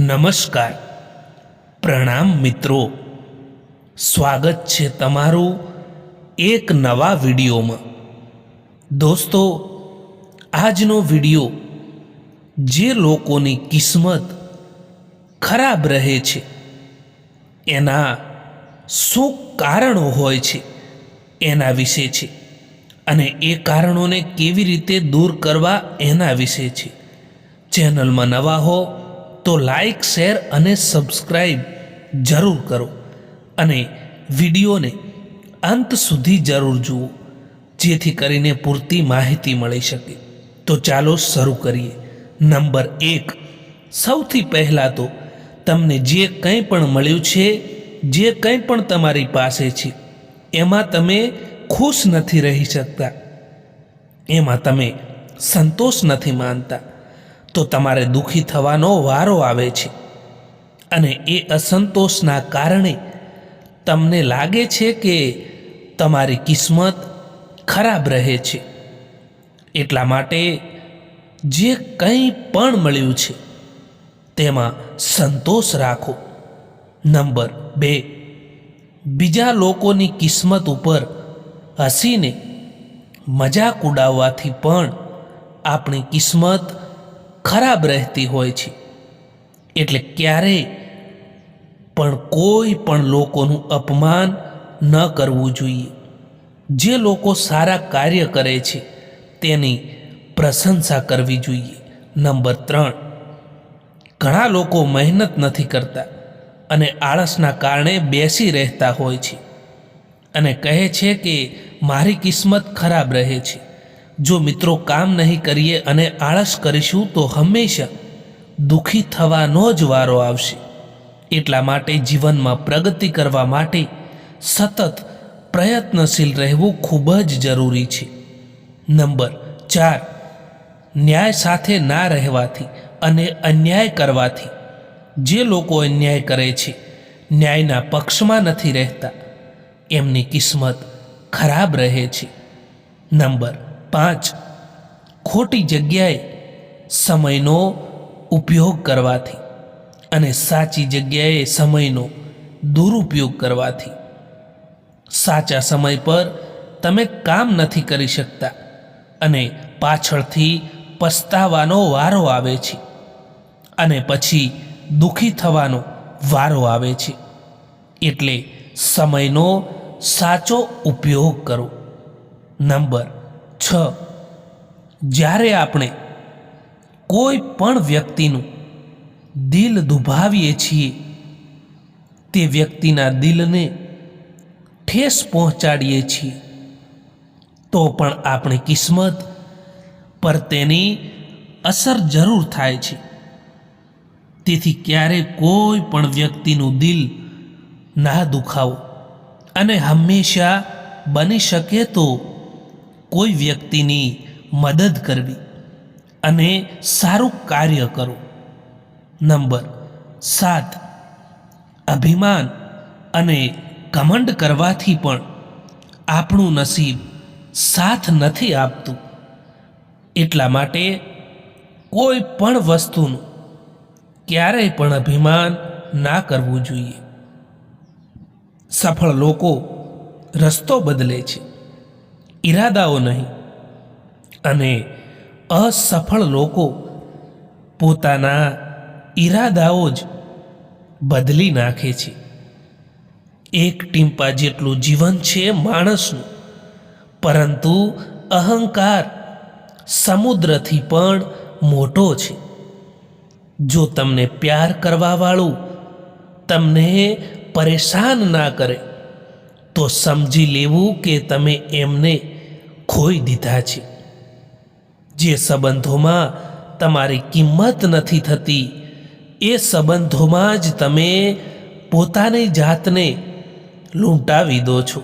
નમસ્કાર. પ્રણામ મિત્રો. સ્વાગત છે તમારું એક નવા વિડીયોમાં. દોસ્તો, આજનો વીડિયો જે લોકોની કિસ્મત ખરાબ રહે છે, એના શું કારણો હોય છે, એના વિશે છે અને એ કારણોને કેવી રીતે દૂર કરવા એના વિશે છે. ચેનલમાં નવા હો તો લાઈક શેર અને સબસ્ક્રાઈબ જરૂર કરો અને વિડીયોને અંત સુધી જરૂર જુઓ, જેથી કરીને પૂરતી માહિતી મળી શકે. તો ચાલો શરૂ કરીએ. નંબર એક. સૌથી પહેલાં તો તમને જે કંઈ પણ મળ્યું છે, જે કંઈ પણ તમારી પાસે છે, એમાં તમે ખુશ નથી રહી શકતા. એમાં તમે સંતોષ નથી માનતા. તો તમારે દુઃખી થવાનો વારો આવે છે અને એ અસંતોષના કારણે તમને લાગે છે કે તમારી કિસ્મત ખરાબ રહે છે. એટલા માટે જે કંઈ પણ મળ્યું છે, તેમાં સંતોષ રાખો. નંબર બે, બીજા લોકોની કિસ્મત ઉપર હસીને મજાક ઉડાવવાથી પણ આપણી કિસ્મત ખરાબ રહેતી હોય છે. એટલે ક્યારેય પણ કોઈ પણ લોકોનું અપમાન ન કરવું જોઈએ. જે લોકો સારા કાર્ય કરે છે, તેની પ્રશંસા કરવી જોઈએ. નંબર ત્રણ, ઘણા લોકો મહેનત નથી કરતા અને આળસના કારણે બેસી રહેતા હોય છે અને કહે છે કે, મારી કિસ્મત ખરાબ રહે છે. જો મિત્રો કામ નહીં કરીએ અને આળસ કરીશું, તો હંમેશા દુઃખી થવાનો જ વારો આવશે. એટલા માટે જીવનમાં પ્રગતિ કરવા માટે સતત પ્રયત્નશીલ રહેવું ખૂબ જ જરૂરી છે. નંબર ચાર, ન્યાય સાથે ના રહેવાથી અને અન્યાય કરવાથી. જે લોકો અન્યાય કરે છે, ન્યાયના પક્ષમાં નથી રહેતા. એમની કિસ્મત ખરાબ રહે છે. નંબર પાંચ. ખોટી જગ્યાએ સમયનો ઉપયોગ કરવાથી અને સાચી જગ્યાએ સમયનો દુરુપયોગ કરવાથી. સાચા સમય પર તમે કામ નથી કરી શકતા અને પાછળથી પસ્તાવાનો વારો આવે છે અને પછી દુઃખી થવાનો વારો આવે છે. એટલે સમયનો સાચો ઉપયોગ કરો. નંબર છ. જ્યારે આપણે કોઈ પણ વ્યક્તિનું દિલ દુભાવીએ છીએ, તે વ્યક્તિના દિલને ઠેસ પહોંચાડીએ છીએ, તો પણ આપણી કિસ્મત પર તેની અસર જરૂર થાય છે. તેથી ક્યારે કોઈ પણ વ્યક્તિનું દિલ ના દુખાવો અને હંમેશા બની શકે તો કોઈ વ્યક્તિની મદદ કરવી અને સારું કાર્ય કરો નંબર સાત, અભિમાન અને કમંડ કરવાથી પણ આપણું નસીબ સાથ નથી આપતું. એટલા માટે કોઈ પણ વસ્તુનું ક્યારેય પણ અભિમાન ના કરવું જોઈએ. સફળ લોકો રસ્તો બદલે છે. ઈરાદાઓ નહીં. અને અસફળ લોકો પોતાના ઈરાદાઓ જ બદલી નાખે છે. એક ટીમ્પા જેટલું જીવન છે માણસનું, પરંતુ અહંકાર સમુદ્રથી પણ મોટો છે. જો તમને પ્યાર કરવાવાળું તમને પરેશાન ના કરે તો સમજી લેવું કે તમે એમને ખોઈ દીધા છે. જે સંબંધોમાં તમારી કિંમત નથી થતી, એ સંબંધોમાં જ તમે પોતાની જાતને લૂંટાવી દો છો.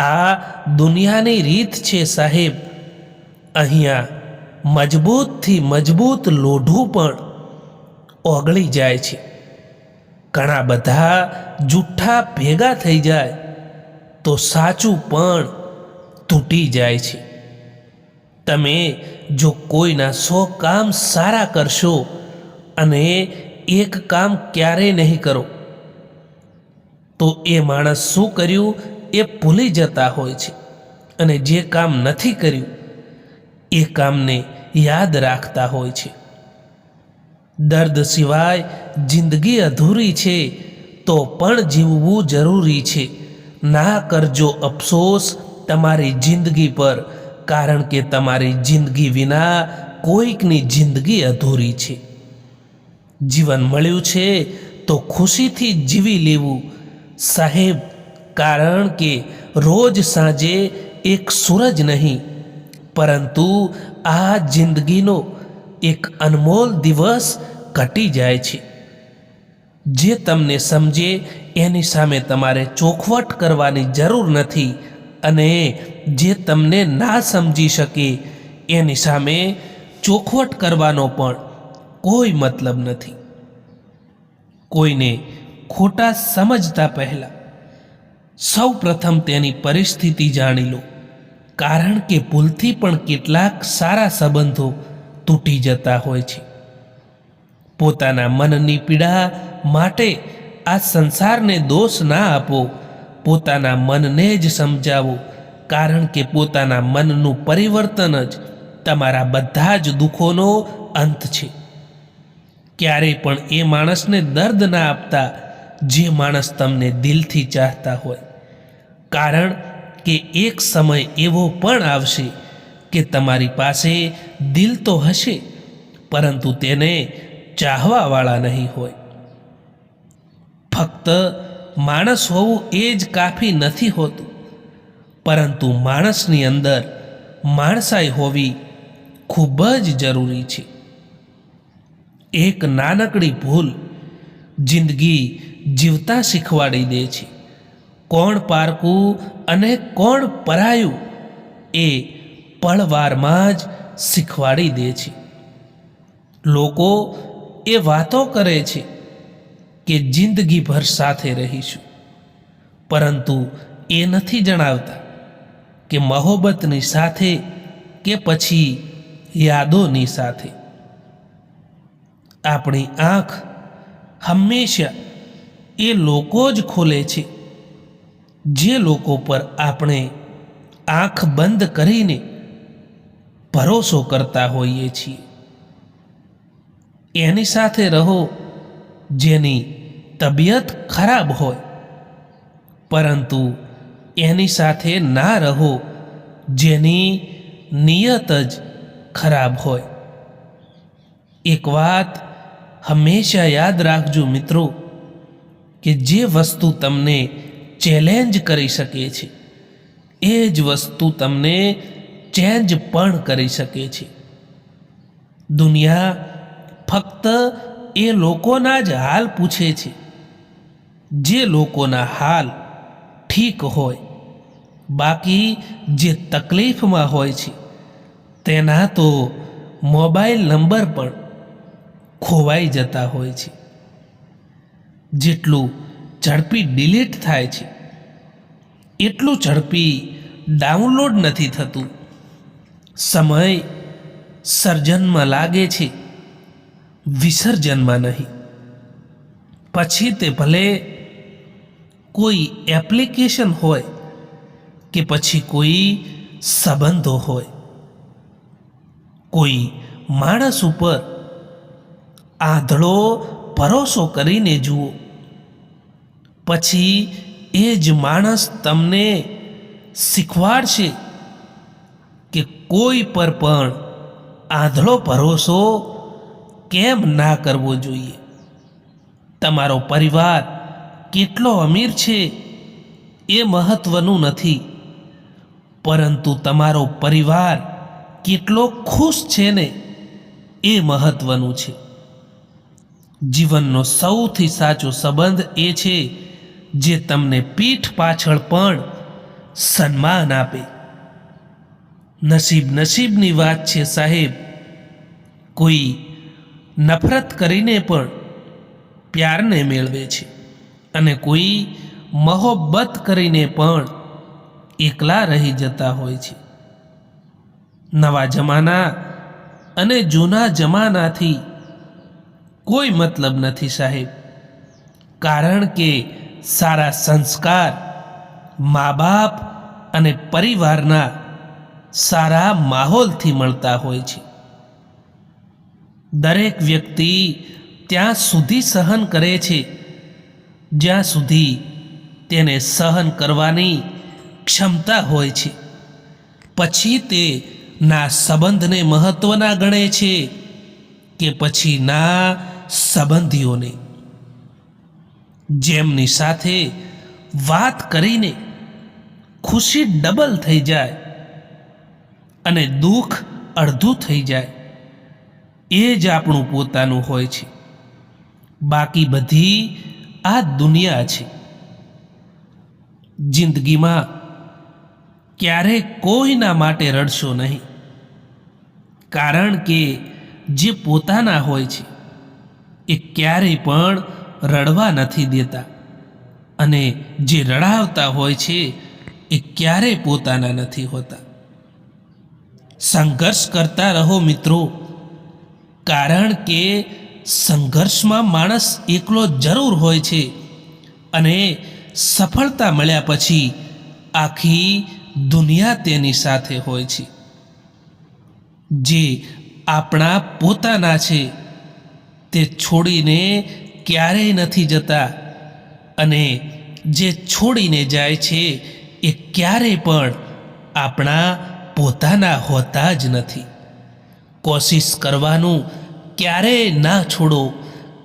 આ દુનિયાની રીત છે સાહેબ. અહીંયા મજબૂતથી મજબૂત લોઢું પણ ઓગળી જાય છે. ઘણા બધા જૂઠા ભેગા થઈ જાય તો સાચું પણ તૂટી જાય છે. તમે જો કોઈના સો કામ સારા કરશો અને એક કામ ક્યારેય નહીં કરો, તો એ માણસ શું કર્યું? એ ભૂલી જતા હોય છે અને જે કામ નથી કર્યું, એ કામને યાદ રાખતા હોય છે. દર્દ સિવાય જિંદગી અધૂરી છે, તો પણ જીવવું જરૂરી છે. ના કરજો અફસોસ તમારી જિંદગી પર, કારણ કે તમારી જિંદગી વિના કોઈકની જિંદગી અધૂરી છે. જીવન મળ્યું છે, તો ખુશીથી જીવી લેવું. સાહેબ, કારણ કે રોજ સાંજે એક સૂરજ નહીં, પરંતુ આ જિંદગીનો એક અનમોલ દિવસ ઘટી જાય છે. જે તમને સમજે, એની સામે તમારે ચોખવટ કરવાની જરૂર નથી અને જે તમને ના સમજી શકે, એની સામે ચોખવટ કરવાનો પણ કોઈ મતલબ નથી. કોઈને ખોટા સમજતા પહેલા સૌ પ્રથમ તેની પરિસ્થિતિ જાણી લો. કારણ કે ભૂલથી પણ કેટલાક સારા સંબંધો તૂટી જતા હોય છે. પોતાના મનની પીડા માટે આ સંસારને દોષ ના આપો. પોતાના મનને જ સમજાવો. કારણ કે પોતાના મનનું પરિવર્તન જ તમારા બધા જ દુઃખોનો અંત છે. ક્યારેય પણ એ માણસને દર્દ ના આપતા, જે માણસ તમને દિલથી ચાહતા હોય. કારણ કે એક સમય એવો પણ આવશે કે તમારી પાસે દિલ તો હશે, પરંતુ તેને ચાહવાવાળા નહીં હોય. ફક્ત માણસ હોવું એ જ કાફી નથી હોતું, પરંતુ માણસની અંદર માણસાઈ હોવી ખૂબ જ જરૂરી છે. એક નાનકડી ભૂલ જિંદગી જીવતા શીખવાડી દે છે. કોણ પારકું અને કોણ પરાયું એ પળવારમાં જ શીખવાડી દે છે. લોકો એ વાતો કરે છે કે જિંદગીભર સાથે રહીશું. પરંતુ એ નથી જણાવતા કે મહોબતની સાથે કે પછી યાદોની સાથે. આપણી આંખ હંમેશા એ લોકો જ ખોલે છે. જે લોકો પર આપણે આંખ બંધ કરીને ભરોસો કરતા હોઈએ છીએ. એની સાથે રહો જેની તબિયત ખરાબ હોય. પરંતુ એની સાથે ના રહો જેની નિયત જ ખરાબ હોય. એક વાત હંમેશા યાદ રાખજો મિત્રો, કે જે વસ્તુ તમને ચેલેન્જ કરી શકે છે, એ જ વસ્તુ તમને ચેન્જ પણ કરી શકે છે. દુનિયા ફક્ત એ લોકોના જ હાલ પૂછે છે. જે લોકોના હાલ ઠીક હોય, બાકી જે તકલીફમાં હોય છે, તેના તો મોબાઈલ નંબર પણ ખોવાઈ જતા હોય છે. જેટલું ઝડપી ડિલીટ થાય છે, એટલું ઝડપી ડાઉનલોડ નથી થતું. સમય સર્જનમાં લાગે છે, વિસર્જનમાં નહીં. પછી તે ભલે કોઈ એપ્લિકેશન હોય કે પછી કોઈ સંબંધો હોય, કોઈ માણસ ઉપર આંધળો ભરોસો કરીને જુઓ, પછી એ જ માણસ તમને શીખવાડશે કોઈ પર પણ આંધળો ભરોસો કેમ ના કરવો જોઈએ? તમારો પરિવાર કેટલો અમીર છે એ મહત્વનું નથી. પરંતુ તમારો પરિવાર કેટલો ખુશ છે ને એ મહત્વનું છે. જીવનનો સૌથી સાચો સંબંધ એ છે જે તમને પીઠ પાછળ પણ સન્માન આપે. નસીબ નસીબની વાત છે સાહેબ. કોઈ નફરત કરીને પણ પ્યારને મેળવે છે અને કોઈ મહોબ્બત કરીને પણ એકલા રહી જતા હોય છે. નવા જમાના અને જૂના જમાનાથી કોઈ મતલબ નથી સાહેબ. કારણ કે સારા સંસ્કાર, મા બાપ અને પરિવારના સારા માહોલથી મળતા હોય છે. દરેક વ્યક્તિ ત્યાં સુધી સહન કરે છે. જ્યાં સુધી તેને સહન કરવાની ક્ષમતા હોય છે. પછી તે ના સંબંધને મહત્વના ગણે છે કે પછી ના સંબંધીઓને. જેમની સાથે વાત કરીને ખુશી ડબલ થઈ જાય અને દુઃખ અડધું થઈ જાય. એ જ આપણું પોતાનું હોય છે. બાકી બધી આ દુનિયા છે. જિંદગીમાં ક્યારેય કોઈના માટે રડશો નહીં. કારણ કે જે પોતાના હોય છે, એ ક્યારેય પણ રડવા નથી દેતા. અને જે રડાવતા હોય છે, એ ક્યારેય પોતાના નથી હોતા. સંઘર્ષ કરતા રહો મિત્રો. કારણ કે સંઘર્ષમાં માણસ એકલો જરૂર હોય છે અને સફળતા મળ્યા પછી આખી દુનિયા તેની સાથે હોય છે. જે આપણા પોતાના છે તે છોડીને ક્યારેય નથી જતા અને જે છોડીને જાય છે એ ક્યારેય પણ આપણા પોતાના હોતા જ નથી. કોશિશ કરવાનું ક્યારેય ના છોડો,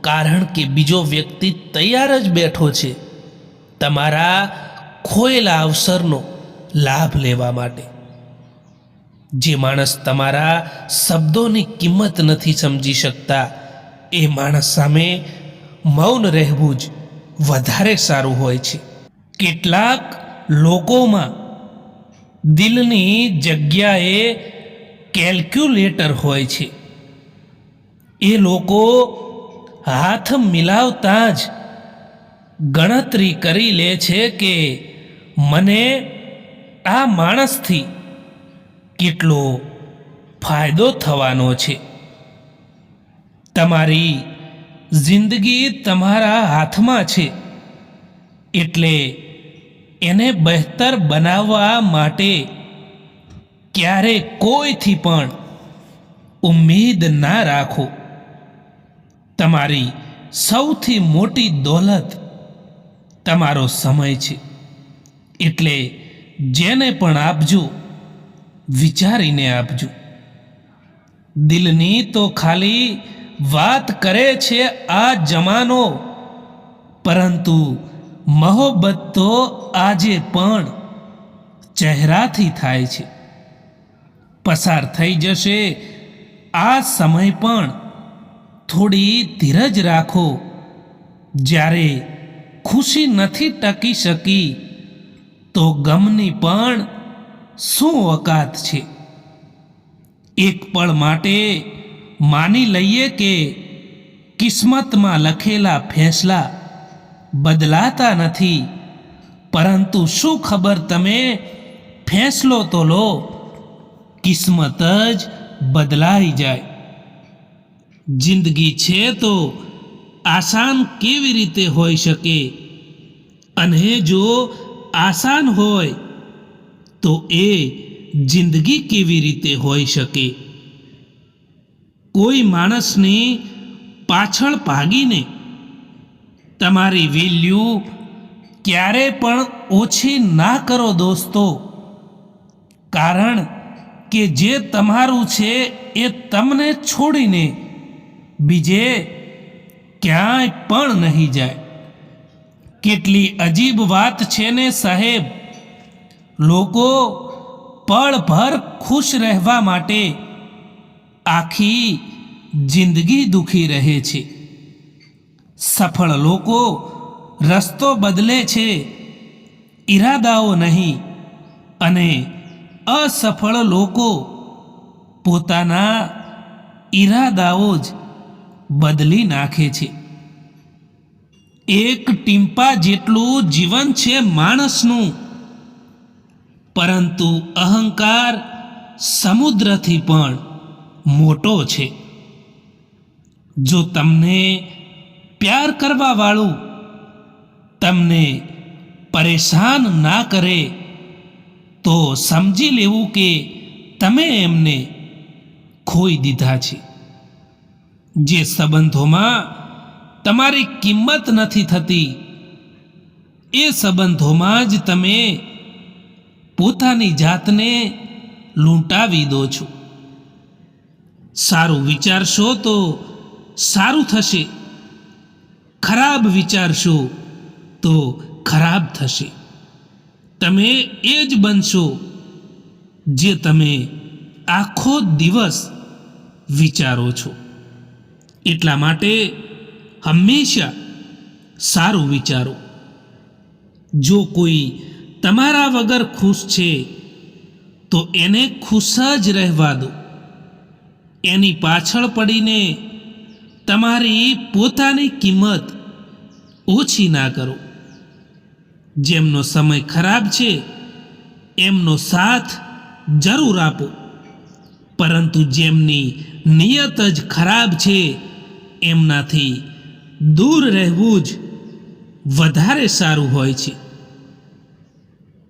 કારણ કે બીજો વ્યક્તિ તૈયાર જ બેઠો છે તમારા ખોયેલા અવસરનો લાભ લેવા માટે. જે માણસ તમારા શબ્દોની કિંમત નથી સમજી શકતા, એ માણસ સામે મૌન રહેવું જ વધારે સારું હોય છે. કેટલાક લોકોમાં દિલની જગ્યાએ કેલ્ક્યુલેટર હોય છે. એ લોકો હાથ મિલાવતા જ ગણતરી કરી લે છે કે મને આ માણસથી કેટલો ફાયદો થવાનો છે. તમારી જિંદગી તમારા હાથમાં છે. એટલે એને બહેતર બનાવવા માટે ક્યારે કોઈથી પણ ઉમ્મીદ ના રાખો. તમારી સૌથી મોટી દોલત તમારો સમય છે. એટલે જેને પણ આપજો, વિચારીને આપજો. દિલની તો ખાલી વાત કરે છે આ જમાનો, પરંતુ મહોબ્બત તો આજે પણ ચહેરાથી થાય છે. પસાર થઈ જશે. આ સમય પણ થોડી ધીરજ રાખો. જ્યારે ખુશી નથી ટકી શકી, તો ગમની પણ શું ઓકાત છે? એક પળ માટે માની લઈએ કે કિસ્મતમાં લખેલા ફેંસલા બદલાતા નથી. પરંતુ શું ખબર તમે? ફેંસલો તો લો. કિસ્મત જ બદલાઈ જાય. જિંદગી છે તો આસાન કેવી રીતે હોઈ શકે? અને જો આસાન હોય, તો એ જિંદગી કેવી રીતે હોઈ શકે? કોઈ માણસની પાછળ ભાગીને તમારી વેલ્યુ ક્યારે પણ ઓછી ના કરો દોસ્તો. કારણ કે જે તમારું છે એ તમને છોડીને બીજે ક્યાંય પણ નહીં જાય. કેટલી અજીબ વાત છે ને સાહેબ. લોકો પળભર ખુશ રહેવા માટે આખી જિંદગી દુખી રહે છે. સફળ લોકો રસ્તો બદલે છે, ઈરાદાઓ નહીં અને અસફળ લોકો પોતાના ઈરાદાઓ જ બદલી નાખે છે. એક ટીમ્પા જેટલું જીવન છે માણસનું, પરંતુ અહંકાર સમુદ્રથી પણ મોટો છે. જો તમને પ્યાર કરવા વાળું તમને પરેશાન ના કરે, તો સમજી લેવું કે તમે એમને ખોઈ દીધા છે. જે સંબંધોમાં તમારી કિંમત નથી થતી, એ સંબંધોમાં જ તમે પોતાની જાતને લૂંટાવી દો છો. સારું વિચારશો તો સારું થશે. ખરાબ વિચારશો તો ખરાબ થશે. તમે એ જ બનશો જે તમે આખો દિવસ વિચારો છો. એટલા માટે હંમેશા સારું વિચારો. જો કોઈ તમારા વગર ખુશ છે, તો એને ખુશ જ રહેવા દો. એની પાછળ પડીને તમારી પોતાની કિંમત ઓછી ના કરો. જેમનો સમય ખરાબ છે, એમનો સાથ જરૂર આપો. પરંતુ જેમની નિયત જ ખરાબ છે, એમનાથી દૂર રહેવું જ વધારે સારું હોય છે.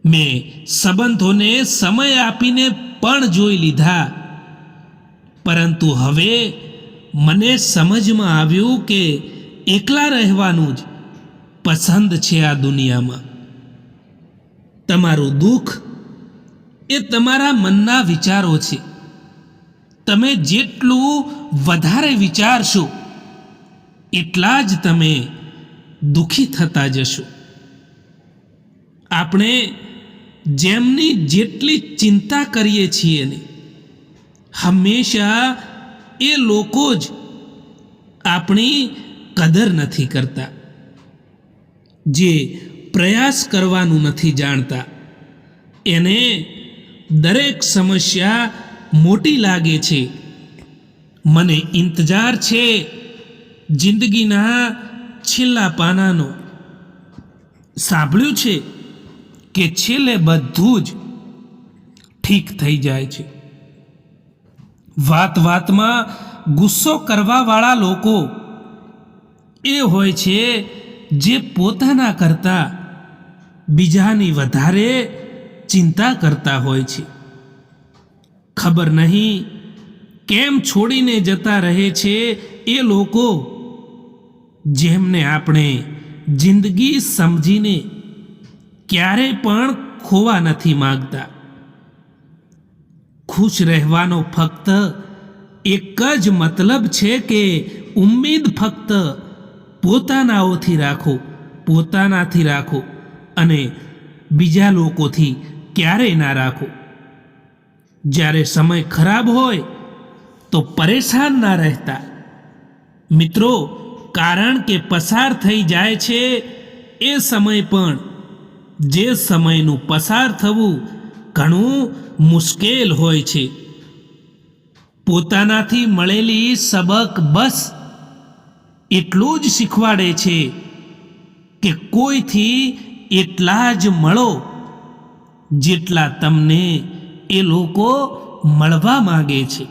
મેં સંબંધોને સમય આપીને પણ જોઈ લીધા. પરંતુ હવે મને સમજમાં આવ્યું કે એકલા રહેવાનું જ પસંદ છે આ દુનિયામાં. તમારું દુઃખ એ તમારા મનના વિચારો છે. તમે જેટલું વધારે વિચારશો, એટલા જ તમે દુઃખી થતા જશો. આપણે જેમની જેટલી ચિંતા કરીએ છીએ ને, હંમેશા એ લોકો જ આપણી કદર નથી કરતા. જે પ્રયાસ કરવાનું નથી જાણતા. એને દરેક સમસ્યા મોટી લાગે છે. મને ઇંતજાર છે જિંદગીના છેલ્લા પાનાનો. સાંભળ્યું છે કે છેલ્લે બધું જ ઠીક થઈ જાય છે. વાત વાતમાં ગુસ્સો કરવાવાળા લોકો એ હોય છે જે પોતાના કરતાં બીજાની વધારે ચિંતા કરતા હોય છે. ખબર નહીં કેમ છોડીને જતા રહે છે એ લોકો જેમને આપણે જિંદગી સમજીને ક્યારે પણ ખોવા નથી માગતા. ખુશ રહેવાનો ફક્ત એક જ મતલબ છે કે ઉમ્મીદ ફક્ત પોતાનાઓથી રાખો, પોતાનાથી રાખો અને બીજા લોકોથી ક્યારેય ના રાખો. જ્યારે સમય ખરાબ હોય તો પરેશાન ના રહેતા. મિત્રો, કારણ કે પસાર થઈ જાય છે એ સમય પણ, જે સમયનું પસાર થવું ઘણું મુશ્કેલ હોય છે. પોતાનાથી મળેલી સબક બસ એટલું જ શીખવાડે છે કે કોઈથી એટલા જ મળો જેટલા તમને એ લોકો મળવા માગે છે.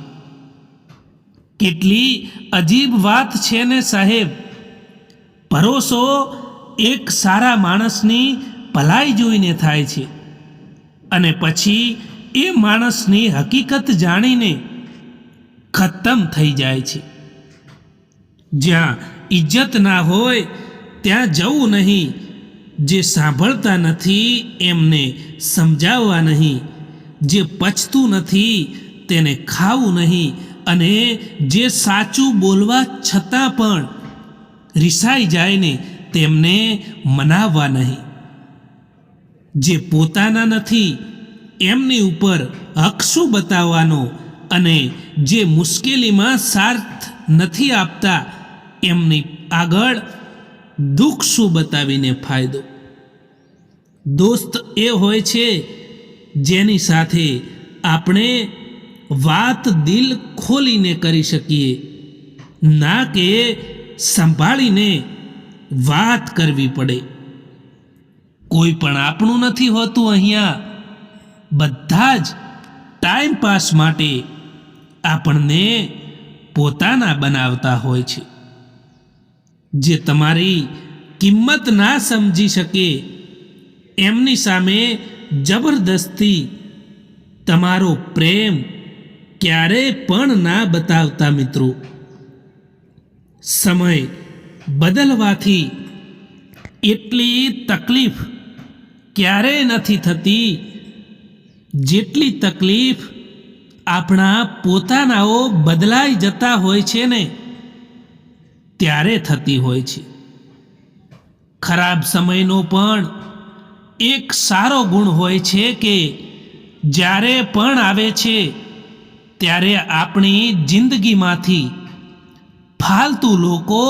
કેટલી અજીબ વાત છે ને સાહેબ. ભરોસો એક સારા માણસની ભલાઈ જોઈને થાય છે. અને પછી એ માણસની હકીકત જાણીને ખતમ થઈ જાય છે. જ્યાં ઇજ્જત ના હોય, ત્યાં જવું નહીં, જે સાંભળતા નથી, એમને સમજાવવા નહીં, જે પચતું નથી, તેને ખાવું નહીં, અને જે સાચું બોલવા છતાં પણ રિસાઈ જાય ને, તેમને મનાવવા નહીં. જે પોતાના નથી, એમની ઉપર હક શું બતાવવાનો અને જે મુશ્કેલીમાં સાર્થ નથી આપતા, એમની આગળ દુઃખ શું બતાવીને ફાયદો. દોસ્ત એ હોય છે, જેની સાથે આપણે વાત દિલ ખોલીને કરી શકીએ, ના કે સંભાળીને વાત કરવી પડે. કોઈ પણ આપણું નથી હોતું અહીંયા. બધા જ ટાઈમ પાસ માટે આપણને પોતાના બનાવતા હોય છે. જે તમારી કિંમત ના સમજી શકે, એમની સામે જબરદસ્તી તમારો પ્રેમ ક્યારે પણ ના બતાવતા મિત્રો. સમય બદલવાથી એટલી તકલીફ ક્યારેય નથી થતી. જેટલી તકલીફ આપણા પોતાનાઓ બદલાઈ જતા હોય છે ને, ત્યારે થતી હોય છે. ખરાબ સમયનો પણ એક સારો ગુણ હોય છે કે જ્યારે પણ આવે છે, ત્યારે આપણી જિંદગીમાંથી ફાલતુ લોકો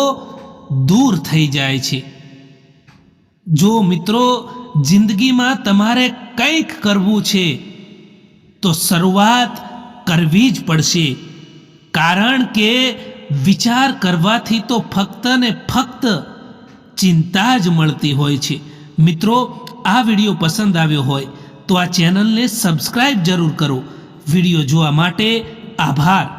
દૂર થઈ જાય છે. જો મિત્રો જિંદગીમાં તમારે કંઈક કરવું છે, તો શરૂઆત કરવી જ પડશે. કારણ કે વિચાર કરવાથી તો ફક્ત ને ફક્ત ચિંતા જ મળતી હોય છે. મિત્રો, આ વીડિયો પસંદ આવ્યો હોય તો આ ચેનલને સબસ્ક્રાઈબ જરૂર કરો. વીડિયો જોવા માટે આભાર.